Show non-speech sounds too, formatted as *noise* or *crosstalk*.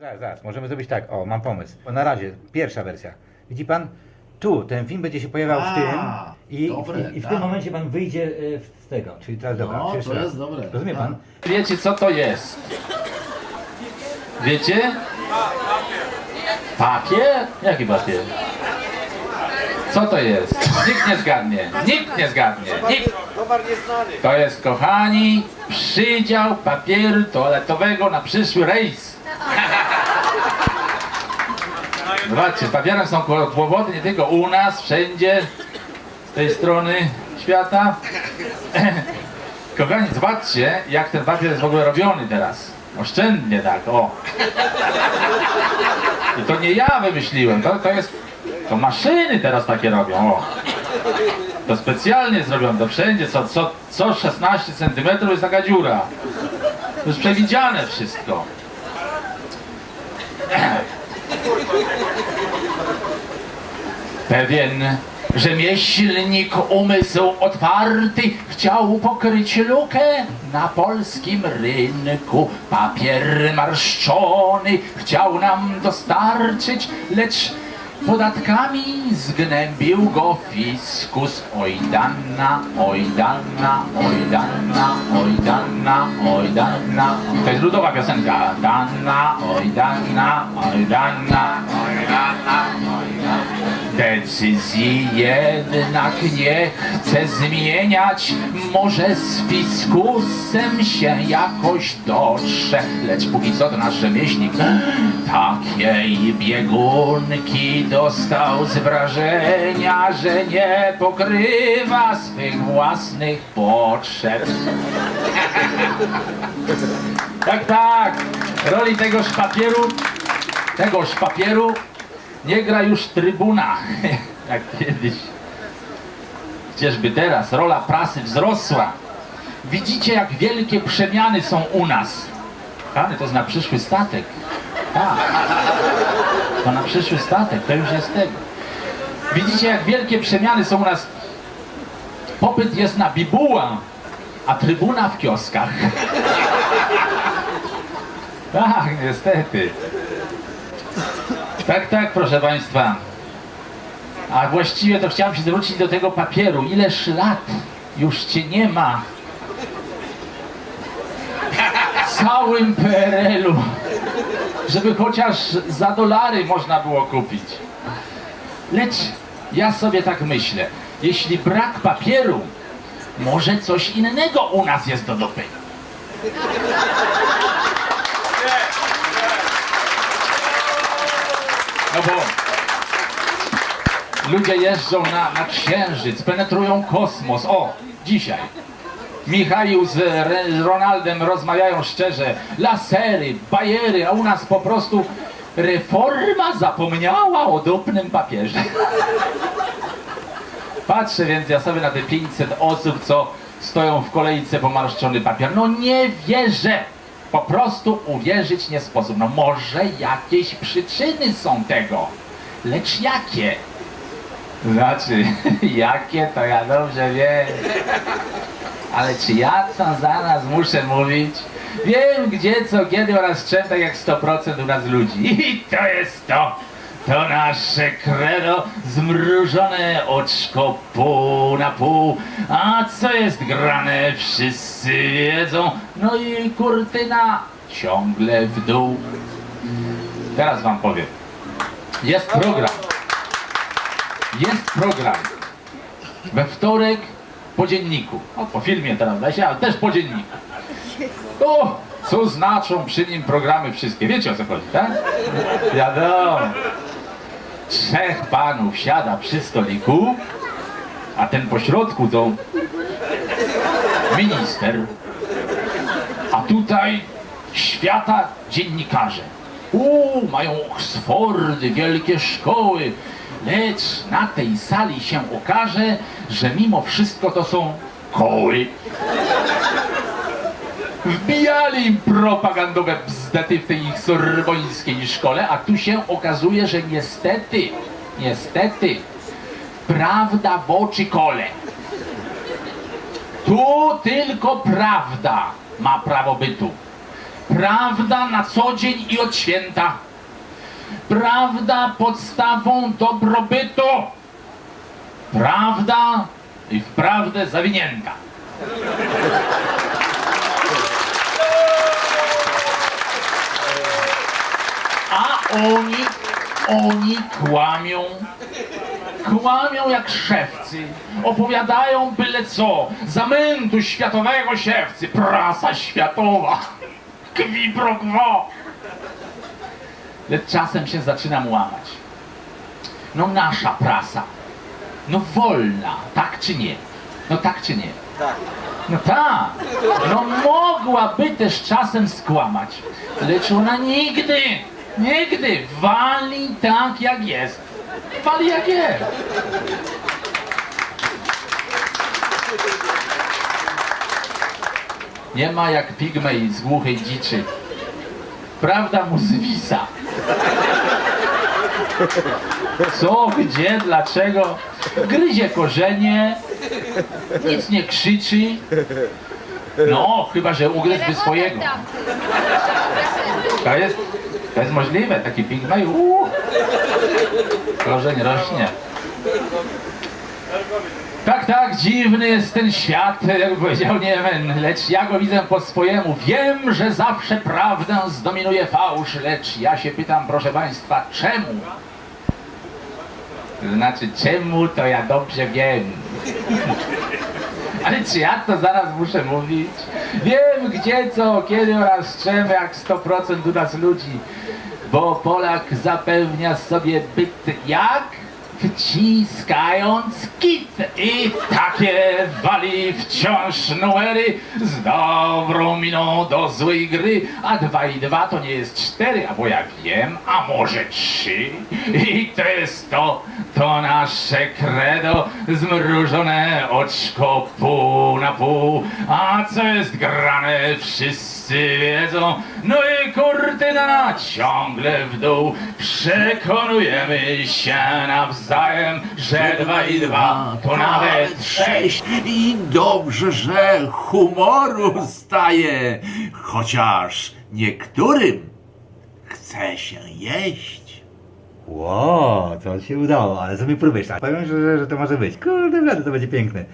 Zaraz, zaraz, możemy zrobić tak. O, mam pomysł. Bo na razie, pierwsza wersja. Widzi pan? Tu, ten film będzie się pojawiał w A, tym i, dobre, i, i w tak. tym momencie pan wyjdzie e, z tego. Czyli teraz dobra. No, jeszcze to raz. jest dobre. Rozumie pan? Wiecie co to jest? Wiecie? Papier? Jaki papier? Co to jest? Nikt nie zgadnie. Nikt nie zgadnie. Nikt. To jest, kochani, przydział papieru toaletowego na przyszły rejs. *laughs* Zobaczcie, papierem są kłopody nie tylko u nas, wszędzie, z tej strony świata. *laughs* Kochani, zobaczcie, jak ten papier jest w ogóle robiony teraz. Oszczędnie tak, o. I to nie ja wymyśliłem, to, to jest... To maszyny teraz takie robią, o. To specjalnie zrobione, to wszędzie, co, co, co 16 cm jest taka dziura. To jest przewidziane wszystko. Pewien rzemieślnik umysł otwarty chciał pokryć lukę na polskim rynku. Papier marszczony chciał nam dostarczyć, lecz podatkami zgnębił go fiskus. Oj danna, oj danna, oj danna, oj danna, oj danna. To jest ludowa piosenka. Danna, oj danna, oj danna, oj danna, oj danna. Decyzji jednak nie chcę zmieniać, może z fiskusem się jakoś dotrze, lecz póki co to nasz rzemieślnik takiej biegunki dostał z wrażenia, że nie pokrywa swych własnych potrzeb. Tak, tak, roli tegoż papieru, tegoż papieru nie gra już trybuna, *laughs* jak kiedyś. Chociażby teraz rola prasy wzrosła. Widzicie, jak wielkie przemiany są u nas. Pany, to jest na przyszły statek. Tak. To na przyszły statek, to już jest tego. Widzicie, jak wielkie przemiany są u nas. Popyt jest na bibułę, a trybuna w kioskach. *laughs* Tak, niestety. Tak, tak, proszę Państwa. A właściwie to chciałem się zwrócić do tego papieru. Ileż lat już Cię nie ma w całym PRL-u, żeby chociaż za dolary można było kupić. Lecz ja sobie tak myślę, jeśli brak papieru, może coś innego u nas jest do dupy. No bo ludzie jeżdżą na, na księżyc, penetrują kosmos. O, dzisiaj. Michał z Re- Ronaldem rozmawiają szczerze. Lasery, bajery, a u nas po prostu reforma zapomniała o dupnym papierze. Patrzę więc ja sobie na te 500 osób, co stoją w kolejce po marszczony papier. No nie wierzę. Po prostu uwierzyć nie sposób. No może jakieś przyczyny są tego. Lecz jakie? Znaczy, *laughs* jakie to ja dobrze wiem. Ale czy ja co zaraz muszę mówić? Wiem gdzie, co, kiedy oraz czym, tak jak 100% u nas ludzi. *laughs* I to jest to. To nasze credo, zmrużone oczko pół na pół. A co jest grane, wszyscy wiedzą. No i kurtyna ciągle w dół. Teraz wam powiem. Jest program. Jest program. We wtorek po dzienniku. O, po filmie teraz zdaje się, ale też po dzienniku. O, co znaczą przy nim programy wszystkie. Wiecie o co chodzi, tak? Wiadomo. Trzech panów siada przy stoliku, a ten po środku to minister. A tutaj świata dziennikarze. Uuu, mają Oksfordy, wielkie szkoły. Lecz na tej sali się okaże, że mimo wszystko to są koły. Wbijali im propagandowe bzdety w tej ich sorbońskiej szkole, a tu się okazuje, że niestety, niestety, prawda w oczy kole. Tu tylko prawda ma prawo bytu. Prawda na co dzień i od święta. Prawda podstawą dobrobytu. Prawda i w prawdę zawinięta. Oni, oni kłamią. Kłamią jak szewcy. Opowiadają byle co. Zamętu światowego siewcy. Prasa światowa. Kwi pro quo. Lecz czasem się zaczynam łamać. No nasza prasa. No wolna, tak czy nie? No tak czy nie? No tak, no mogłaby też czasem skłamać, lecz ona nigdy, nigdy wali tak jak jest. Wali jak jest. Nie ma jak pigmej z głuchej dziczy. Prawda mu zwisa. Co, gdzie, dlaczego? Gryzie korzenie, nic nie krzyczy. No, chyba, że ugryzłby swojego. To jest, to jest możliwe, taki pigmej, uuu. Korzeń rośnie. Tak, tak, dziwny jest ten świat, jak powiedział Niemen, lecz ja go widzę po swojemu. Wiem, że zawsze prawdę zdominuje fałsz, lecz ja się pytam, proszę Państwa, czemu? To znaczy, czemu, to ja dobrze wiem. Ale czy ja to zaraz muszę mówić? Wiem gdzie, co, kiedy oraz czym, jak 100% u nas ludzi. Bo Polak zapewnia sobie byt jak? Wciskając kit i takie wali wciąż numery. Z dobrą miną do złej gry, a dwa i dwa to nie jest cztery, a bo ja wiem, a może trzy. I to jest to, to nasze credo, zmrużone oczko pół na pół, a co jest grane wszyscy wiedzą, no i kurtyna ciągle w dół, przekonujemy się nawzajem, że dwa i dwa to nawet sześć. I dobrze, że humoru staje, chociaż niektórym chce się jeść. Ło, to się udało, ale sobie próbujesz. Powiem, że, to może być. Kurde, wiadomo, to będzie piękne.